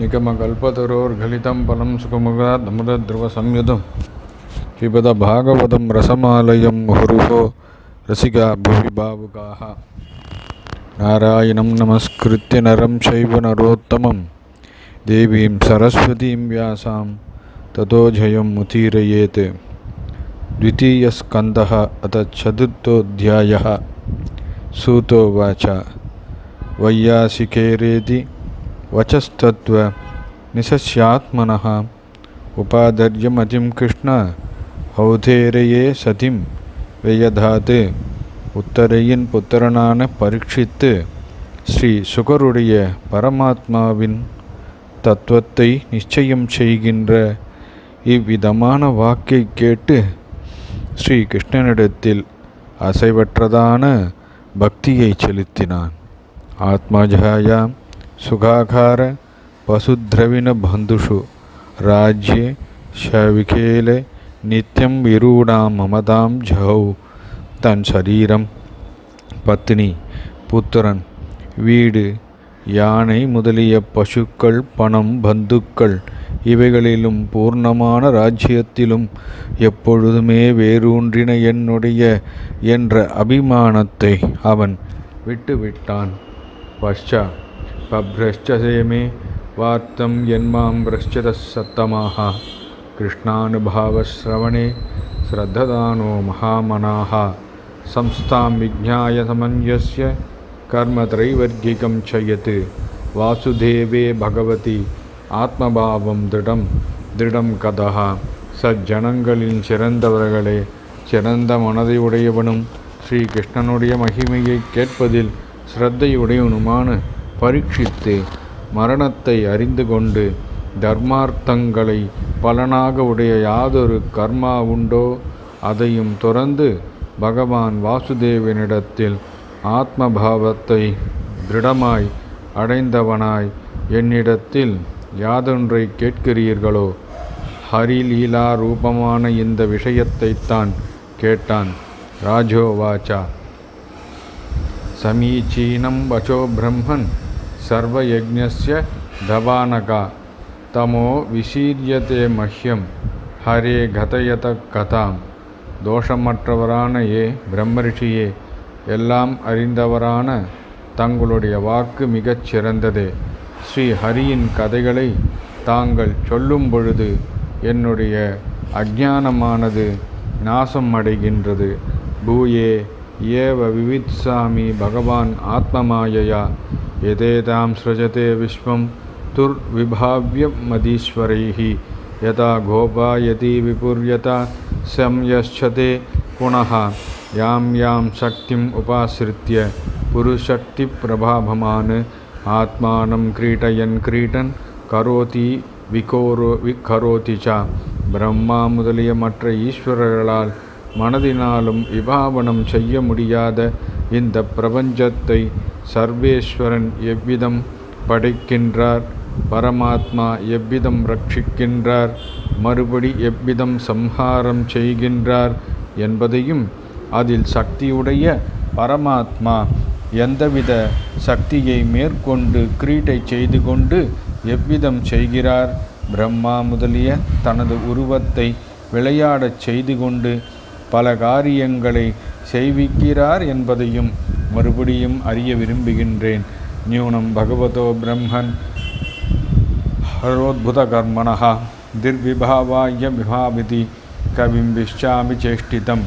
निगमकल्पतरोर्घलितं फलं सुखमुखादमृतध्रुवसंयुतं पिबद भागवतं रसमालयं मुहुरुहो रसिका भुवि भावुकाः। नारायणं नमस्कृत्य नरं चैव नरोत्तमं देवीं सरस्वतीं व्यासां ततो जयम् उतीरयेत् द्वितीयस्कन्धः अथ चतुर्थोऽध्यायः। सूतोवाच वैयासिकेरेति ವಚಸ್ತತ್ವ ನಿಸಸ್ಯಾತ್ಮನ உபாதர்யமதிம் கிருஷ்ண ஔதேரையே சதிம் வெய்யதாது உத்தரையின் புத்திரனான பரீட்சித்து ஸ்ரீ சுகருடைய பரமாத்மாவின் தத்துவத்தை நிச்சயம் செய்கின்ற இவ்விதமான வாக்கை கேட்டு ஸ்ரீ கிருஷ்ணனிடத்தில் அசைவற்றதான பக்தியை செலுத்தினான். ஆத்மஜாயாம் சுகாகார பசுத்ரவின பந்துஷு ராஜ்யே ஷவிகேலே நித்யம் விரூடாம் மமதாம் ஜஹௌ தன் சரீரம் பத்தினி புத்திரன் வீடு யானை முதலிய பசுக்கள் பணம் பந்துக்கள் இவைகளிலும் பூர்ணமான ராஜ்யத்திலும் எப்பொழுதுமே வேரூன்றின என்னுடைய என்ற அபிமானத்தை அவன் விட்டுவிட்டான். பப்ரஷ்ட சேமே வார்த்தம் என்மாம் பிரஷ்டத சத்தமாக. கிருஷ்ணானுபாவஸ்ரவணே ஸ்ரத்ததானோ மகாமனாக. சம்ஸ்தாம் விஜாய சமஞ்சஸ்ய கர்ம திரைவர்கிகம் சயத் வாசுதேவே பகவதி ஆத்மபாவம் திடம் திடம் கதா சஜ்ஜனங்களின் சிறந்தவர்களே சிறந்த மனதை உடையவனும் ஸ்ரீ மகிமையை கேட்பதில் ஸ்ரத்தையுடையவனுமான பரீட்சித்து மரணத்தை அறிந்து கொண்டு தர்மார்த்தங்களை பலனாக உடைய யாதொரு கர்மா உண்டோ அதையும் துறந்து பகவான் வாசுதேவனிடத்தில் ஆத்மபாவத்தை திருடமாய் அடைந்தவனாய் என்னிடத்தில் யாதொன்றை கேட்கிறீர்களோ? ஹரிலீலா ரூபமான இந்த விஷயத்தைத்தான் கேட்டான் ராஜோவாச்சா. சமீச்சீனம் வசோ பிரம்மன் சர்வயஜ்ஞஸ்ய தவானகா தமோ விசீரியதே மஹ்யம் ஹரே கதயத கதாம் தோஷமற்றவரான ஏ பிரம்மரிஷியே எல்லாம் அறிந்தவரான தங்களுடைய வாக்கு மிகச் சிறந்ததே। ஸ்ரீ ஹரியின் கதைகளை தாங்கள் சொல்லும் பொழுது என்னுடைய அஜானமானது நாசம் அடைகின்றது பூயே ஏவ விவித்சாமி பகவான் ஆத்மமாயையா। எதேதாம் சிருஜதே விஸ்வம் துர்விபாவியமதீஸ்வரைः यथा गोपायति विपुर्यता संयच्छते पुनः यां यां शक्तिम् उपाश्रित्य पुरुशक्तिप्रभाभमान् आत्मानं क्रीटयन् क्रीटन् கரோதி விகோரோ விக்கரோதி ச பிரம்மா முதலிய மற்ற ஈஸ்வரர்களால் மனதினாலும் விபாவனம் செய்ய முடியாத இந்த பிரபஞ்சத்தை சர்வேஸ்வரன் எவ்விதம் படைக்கின்றார்? பரமாத்மா எவ்விதம் ரட்சிக்கின்றார்? மறுபடி எவ்விதம் சம்ஹாரம் செய்கின்றார்? என்பதையும் அதில் சக்தியுடைய பரமாத்மா எந்தவித சக்தியை மேற்கொண்டு கிரீட்டை செய்து கொண்டு எவ்விதம் செய்கிறார்? பிரம்மா முதலிய தனது உருவத்தை விளையாடச் செய்து கொண்டு பல காரியங்களை செய்விக்கிறார் என்பதையும் மறுபடியும் அறிய விரும்புகின்றேன். நியூனம் பகவதோ பிரம்மன். ஹரோத்புத கர்மணா திர்விபாவாய விபாவிதி. கவிம் விஷ்சாமி சேஷ்டிதம்.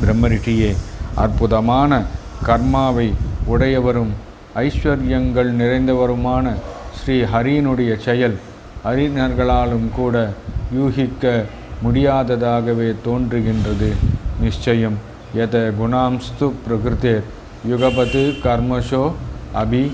பிரம்மரிஷியே அற்புதமான கர்மாவை உடையவரும் ஐஸ்வர்யங்கள் நிறைந்தவருமான ஸ்ரீ ஹரியினுடைய செயல் அறிஞர்களாலும் கூட யூகிக்க முடியாததாகவே தோன்றுகின்றது. நிச்சயம் எத குணாம்ஸ்து பிரகிருத்தேர் யுகபது கர்மஷோ அபி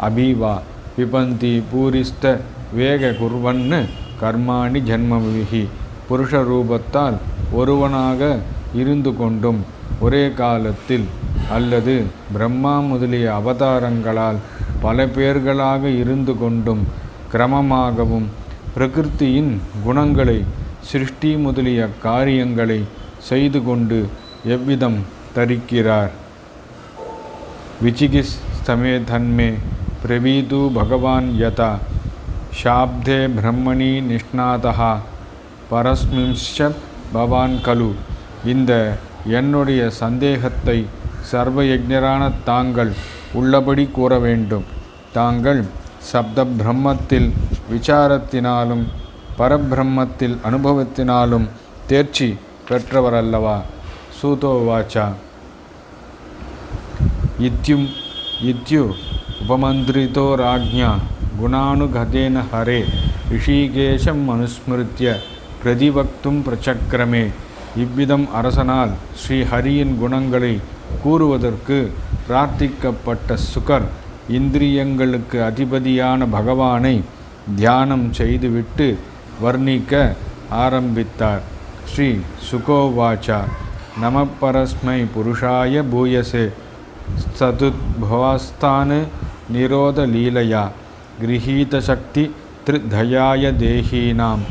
அபிவா பிபந்தி பூரிஸ்த வேக குர்வன்னு கர்மாணி ஜன்மவிகி புருஷ ரூபத்தால் ஒருவனாக இருந்து கொண்டும் ஒரே காலத்தில் அல்லது பிரம்மா முதலிய அவதாரங்களால் பல பேர்களாக இருந்து கொண்டும் கிரமமாகவும் பிரகிருத்தியின் குணங்களை சிருஷ்டி முதலிய காரியங்களை செய்து கொண்டு எவ்விதம் தரிக்கிறார்? விச்சிகிஸ் சமே தன்மே பிரவீது பகவான் யதா ஷாப்தே பிரம்மணி நிஷ்ணாதா பரஸ்மிம்ஷ பவான் கலு. இந்த என்னுடைய சந்தேகத்தை சர்வயஜரான தாங்கள் உள்ளபடி கூற வேண்டும். தாங்கள் சப்த பிரம்மத்தில் விசாரத்தினாலும் பரபிரம்மத்தில் அனுபவத்தினாலும் தேர்ச்சி பெற்றவரல்லவா? சூதோவாச்சா இத்யும் இத்யு உபமந்திரிதோ ராஜ்ஞா குணானுகதேன ஹரே ரிஷிகேஷம் அனுஸ்மிருத்திய பிரதிவக்தும் பிரச்சக்கிரமே இவ்விதம் அரசனால் ஸ்ரீ ஹரியின் குணங்களை கூறுவதற்கு பிரார்த்திக்கப்பட்ட சுகர் இந்திரியங்களுக்கு அதிபதியான பகவானை தியானம் செய்துவிட்டு வர்ணிக்க ஆரம்பித்தார். ஸ்ரீ சுகோவாச்சா। நம பரஸ்மை புருஷாய பூயசே. சதுத்பவாஸ்தான் நிரோதலீலையா கிரகீதசக்தி திருதயாய தேகீனாம்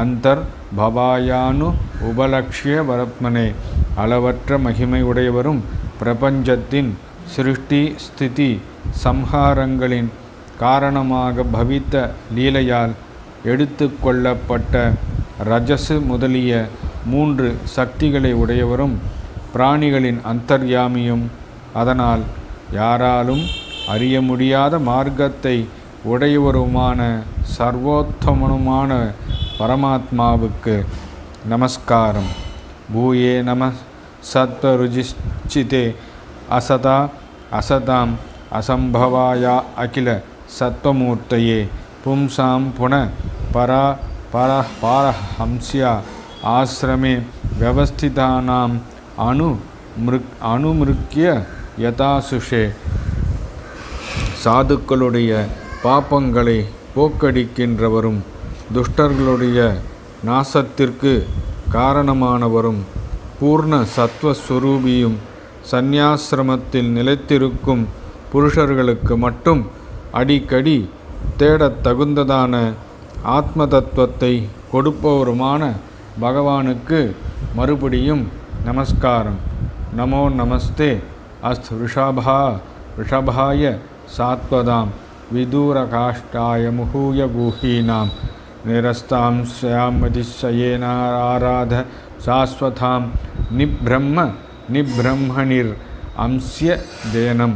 அந்தர் பவாயானு உபலக்ஷிய வரத்மனே. அளவற்ற மகிமை உடையவரும் பிரபஞ்சத்தின் சிருஷ்டி ஸ்திதி சம்ஹாரங்களின் காரணமாக பவித்த லீலையால் எடுத்து கொள்ளப்பட்ட ரஜசு முதலிய மூன்று சக்திகளை உடையவரும் பிராணிகளின் அந்தர்யாமியும். அதனால் யாராலும் அறிய முடியாத மார்க்கத்தை உடையவருமான சர்வோத்தமனுமான பரமாத்மாவுக்கு நமஸ்காரம். பூயே நம சத்வருஜிச்சிதே அசதா அசதாம் அசம்பவாயா அகில சத்வமூர்த்தையே. பும்சாம் புன பரா பர பாரஹம்ஸ்யா. ஆசிரமே வியவஸ்திதானாம் அணு மிருக் அணுமிருக்கிய யதாசுஷே. சாதுக்களுடைய பாப்பங்களை போக்கடிக்கின்றவரும் துஷ்டர்களுடைய நாசத்திற்கு காரணமானவரும் பூர்ண சத்வஸ்வரூபியும் சந்நியாசிரமத்தில் நிலைத்திருக்கும் புருஷர்களுக்கு மட்டும் அடிக்கடி தேடத் தகுந்ததான ஆத்ம தத்துவத்தை கொடுப்பவருமான பகவானுக்கு மறுபடியும் நமஸ்காரம். நமோ நமஸ்தே. அஸ்த் ரிஷபா ரிஷபாய சாத்வதாம். விதூரகாஷ்டாய முகூய கூஹீனாம். நிரஸ்தாம் ஸ்யாமதிசயேனாராத சாஸ்வதாம். நிப்ரம்ம நிப்ரம்மணிர் அம்சிய தேனம்.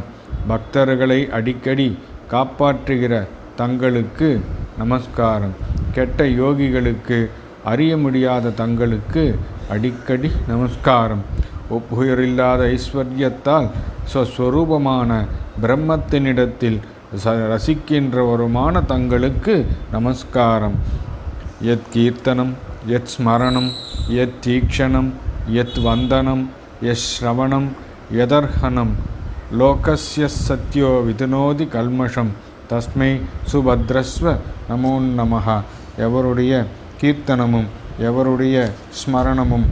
பக்தர்களை அடிக்கடி காப்பாற்றுகிற தங்களுக்கு நமஸ்காரம். கெட்ட யோகிகளுக்கு அறிய முடியாத தங்களுக்கு அடிக்கடி நமஸ்காரம். ஒப்புயரில்லாத ஐஸ்வர்யத்தால் ஸ்வஸ்வரூபமான பிரம்மத்தினிடத்தில் ச ரசிக்கின்றவருமான தங்களுக்கு நமஸ்காரம். யத் கீர்த்தனம் யத் ஸ்மரணம் யத் தீக்ஷணம் யத் வந்தனம் யத் ஸ்ரவணம் யதர்ஹனம் லோகஸ்ய சத்யோ விதுனோதி கல்மஷம். தஸ்மை சுபத்ரஸ்வ நமோ நமக எவருடைய கீர்த்தனமும் எவருடைய ஸ்மரணமும்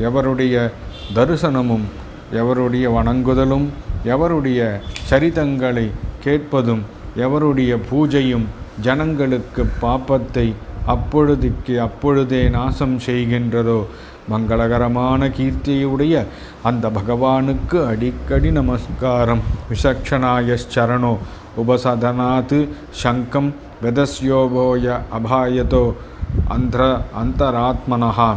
எவருடைய தரிசனமும் எவருடைய வணங்குதலும் எவருடைய சரிதங்களை கேட்பதும் எவருடைய பூஜையும் ஜனங்களுக்கு பாப்பத்தை அப்பொழுதுக்கு அப்பொழுதே நாசம் செய்கின்றதோ? மங்களகரமான கீர்த்தியுடைய அந்த பகவானுக்கு அடிக்கடி நமஸ்காரம். விசக்ஷனாயச்சரணோ உபசதனாத் சங்கம் வெதஸ்யோபோய அபாயதோ? அந்திர அந்தராத்மனஹா.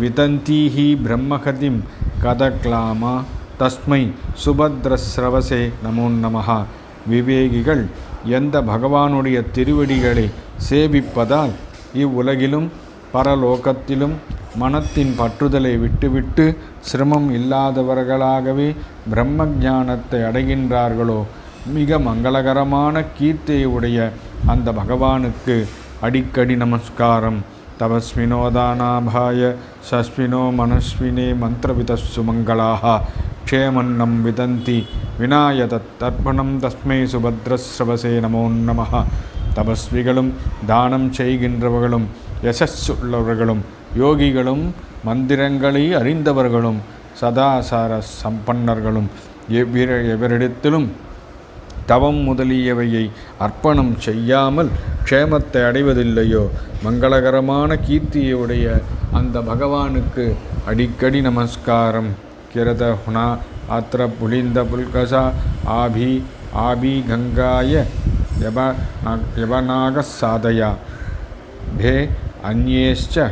விதந்தீஹி பிரம்மகதிம் கதக்லாமா தஸ்மை சுபத்ரஸ்ரவசே நமோ நமஹ. விவேகிகள் எந்த பகவானுடைய திருவடிகளை சேவிப்பதால் இவ்வுலகிலும் பரலோகத்திலும் மனத்தின் பற்றுதலை விட்டுவிட்டு சிரமம் இல்லாதவர்களாகவே பிரம்ம ஞானத்தை அடைகின்றார்களோ? மிக மங்களகரமான கீர்த்தியுடைய அந்த பகவானுக்கு அடிக்கடி நமஸ்காரம். தபஸ்வினோதானாபாய சஸ்வினோ மனஸ்வினே மந்திரவிதஸ்ஸு மங்களாக க்ஷேமன்னம் விதந்தி வினாயதத்தர்ப்பணம் தஸ்மை சுபத்ரஸ்ரவசே நமோ நம தபஸ்விகளும் தானம் செய்கின்றவர்களும் யசஸ்ஸுள்ளவர்களும் யோகிகளும் மந்திரங்களை அறிந்தவர்களும் சதாசார சம்பன்னர்களும் எவ்விர எவரிடத்திலும் தவம் முதலியவையை அர்ப்பணம் செய்யாமல் க்ஷேமத்தை அடைவதில்லையோ? மங்களகரமான கீர்த்தியுடைய அந்த பகவானுக்கு அடிக்கடி நமஸ்காரம். கிரத ஹுணா அத்திர புலிந்த புல்கசா ஆபி ஆபி கங்காய யப யபநாக சாதயா பே அந்நேஷ்ச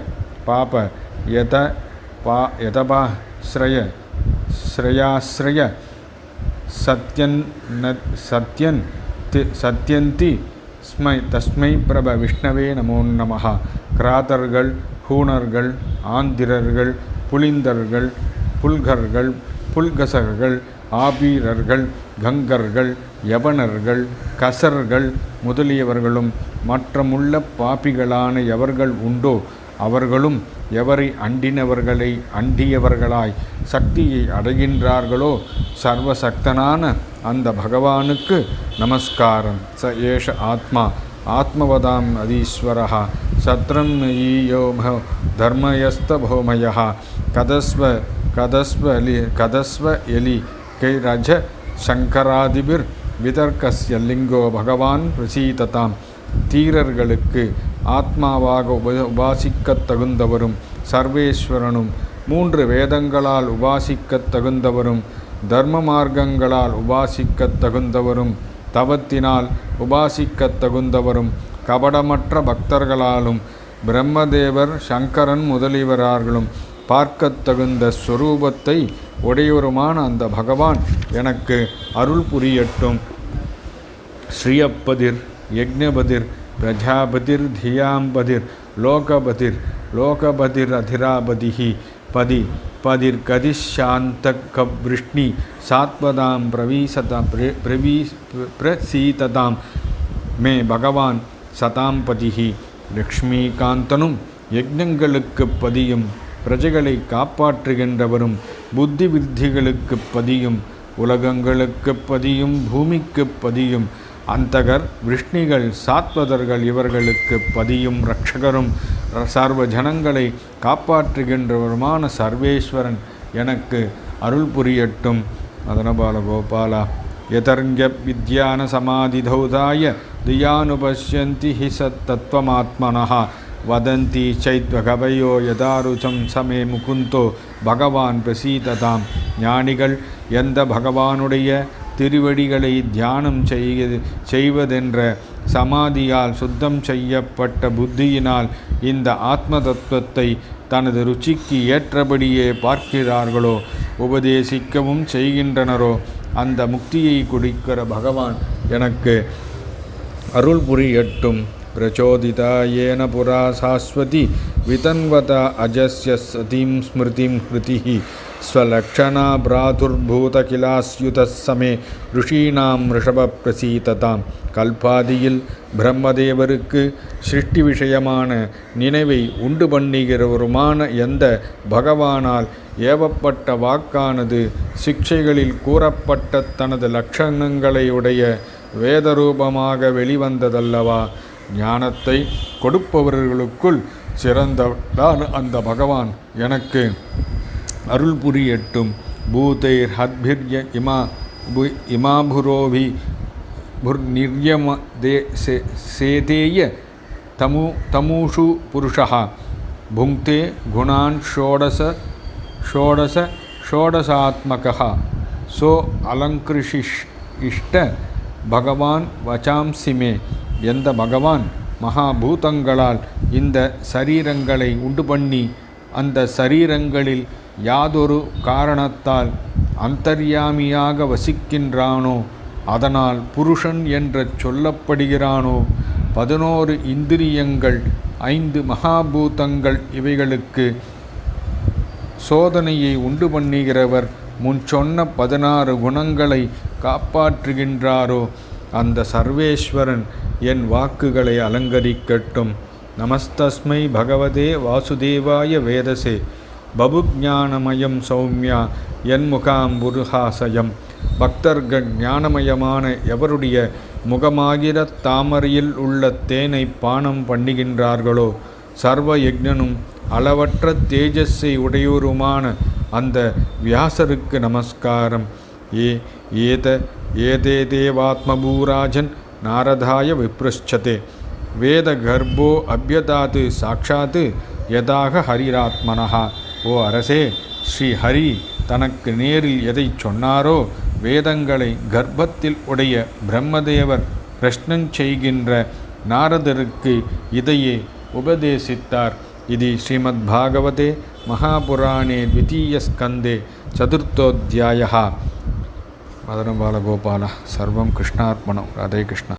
பாப யத பா யதபாஸ்ரய ஸ்ரயாஸ்ரய சத்யன் ந சத்யன் தி சத்யந்தி ஸ்மை தஸ்மை பிரப விஷ்ணவே நமோ நம கிராதர்கள் ஹூணர்கள் ஆந்திரர்கள் புலிந்தர்கள் புல்கர்கள் புல்கசர்கள் ஆபீரர்கள் கங்கர்கள் யவனர்கள் கசர்கள் முதலியவர்களும் மற்றமுள்ள பாப்பிகளான எவர்கள் உண்டோ அவர்களும் எவரை அண்டினவர்களை அண்டியவர்களாய் சக்தியை அடைகின்றார்களோ சர்வசக்தனான அந்த பகவானுக்கு நமஸ்காரம். ச ஏஷ ஆத்மா. ஆத்மவதாம் அதீஸ்வரः சத்ரம் ஈயோம தர்மயஸ்தபோமயः கதஸ்வ கதஸ்வலி கதஸ்வ எலி. கைரஜ சங்கராதிபிர். விதர்க்கஸ்ய லிங்கோ பகவான் பிரசீததாம். தீரர்களுக்கு ஆத்மாவாக உப உபாசிக்கத் தகுந்தவரும் சர்வேஸ்வரனும் மூன்று வேதங்களால் உபாசிக்கத் தகுந்தவரும் தர்ம மார்க்கங்களால் உபாசிக்கத் தகுந்தவரும் தவத்தினால் உபாசிக்கத் தகுந்தவரும் கபடமற்ற பக்தர்களாலும் பிரம்மதேவர் சங்கரன் முதலியவரார்களும் பார்க்கத் தகுந்த ஸ்வரூபத்தை உடையவருமான அந்த பகவான் எனக்கு அருள் புரியட்டும். ஸ்ரீயப்பதிர் யஜ்ஞபதிர் பிரஜாபதிர் தியாம்பதிர் லோகபதிர் லோகபதிர் அதிராபதிஹி பதி பதிர் கதிஷாந்த கவ்ருஷ்ணி சாத்வதாம் பிரவீசதாம் பிர- பிரவீ பிரசீததாம் மே பகவான் சதாம் பதிஹி லக்ஷ்மிகாந்தனும் யஜ்ஞங்களுக்கு பதியும் பிரஜைகளை காப்பாற்றுகின்றவரும் புத்தி வித்திகளுக்கு பதியும் உலகங்களுக்கு பதியும் பூமிக்கு பதியும் அந்தகர் விஷ்ணிகள் சாத்வதர்கள் இவர்களுக்கு பதியும் ரட்சகரும் சர்வ ஜனங்களை காப்பாற்றுகின்றவருமான சர்வேஸ்வரன் எனக்கு அருள் புரியட்டும். மதனபால கோபாலா யதர்ங்க வித்யான சமாதிதௌதாய தியானுபஷ்யந்தி ஹி சத்தத்வமாத்மனः வதந்தி சைத்வகவையோ யதாருச்சம் சமே முகுந்தோ பகவான் பிரசீததாம். ஞானிகள் எந்த பகவானுடைய திருவடிகளை தியானம் செய்ய செய்வதென்ற சமாதியால் சுத்தம் செய்யப்பட்ட புத்தியினால் இந்த ஆத்ம தத்துவத்தை தனது ருச்சிக்கு ஏற்றபடியே பார்க்கிறார்களோ உபதேசிக்கவும் செய்கின்றனரோ அந்த முக்தியை குடிக்கிற பகவான் எனக்கு அருள் புரியட்டும். பிரச்சோதிதா ஏன புரா சாஸ்வதி விதன்வதா அஜஸ்ய சதீம் ஸ்மிருதிம் ஹிருதிः ஸ்வலக்ஷணா பிராதுர்பூத கிலாஸ்யுதः சமே ருஷீணாம் ரிஷப பிரசீததாம் கல்பாதியில் பிரம்மதேவருக்கு சிருஷ்டி விஷயமான நினைவை உண்டு பண்ணுகிறவருமான எந்த பகவானால் ஏவப்பட்ட வாக்கானது சிக்ஷைகளில் கூறப்பட்ட தனது லட்சணங்களையுடைய வேதரூபமாக வெளிவந்ததல்லவா? ஞானத்தை கொடுப்பவர்களுக்குள் சிறந்ததான் அந்த பகவான் எனக்கு. அருள் புரியட்டும். பூதைர் ஹத்பிர்ய இமா பு- இமாபுரோவி புர்நிர்யம தே சே சேதேய தமு தமூஷு புருஷः. புங்க்தே குணான் ஷோடச ஷோடச ஷோடசாத்மகः. சோ அலங்கிருஷிஷ் இஷ்ட பகவான் வச்சாம்சி மே எந்த பகவான் மகாபூதங்களால் இந்த சரீரங்களை உண்டு பண்ணி அந்த சரீரங்களில் யாதொரு காரணத்தால் அந்தர்யாமியாக வசிக்கின்றானோ அதனால் புருஷன் என்று சொல்லப்படுகிறானோ பதினோரு இந்திரியங்கள் ஐந்து மகாபூதங்கள் இவைகளுக்கு சோதனையை உண்டு பண்ணுகிறவர் முன் சொன்ன பதினாறு குணங்களை காப்பாற்றுகின்றாரோ அந்த சர்வேஸ்வரன் என் வாக்குகளை அலங்கரிக்கட்டும். நமஸ்தஸ்மை பகவதே வாசுதேவாய வேதசே. பபுஜானமயம் சௌமியா என் முகாம்புருஹாசயம் பக்தர்கள் ஞானமயமான எவருடைய முகமாகிற தாமரையில் உள்ள தேனை பானம் பண்ணுகின்றார்களோ சர்வ யக்ஞனும் அளவற்ற தேஜஸை உடையோருமான அந்த வியாசருக்கு நமஸ்காரம். ஏ ஏத ஏதே தேவாத்மபூராஜன் நாரதாய விப்ருஷ்சதே. வேத கர்ப்போ அபியதாது சாட்சாத்து யதாக ஹரிராத்மனஹா. ஓ அரசே ஸ்ரீ ஹரி தனக்கு நேரில் எதை சொன்னாரோ? வேதங்களை கர்ப்பத்தில் உடைய பிரம்மதேவர் பிரஷ்னம் செய்கின்ற நாரதருக்கு இதையே உபதேசித்தார். இது ஸ்ரீமத் பாகவதே மகாபுராணே த்விதீயஸ்கந்தே சதுர்த்தோத்தியாயா மதன பாலகோபாலா. சர்வம் கிருஷ்ணார்ப்பணம். ராதே கிருஷ்ணா.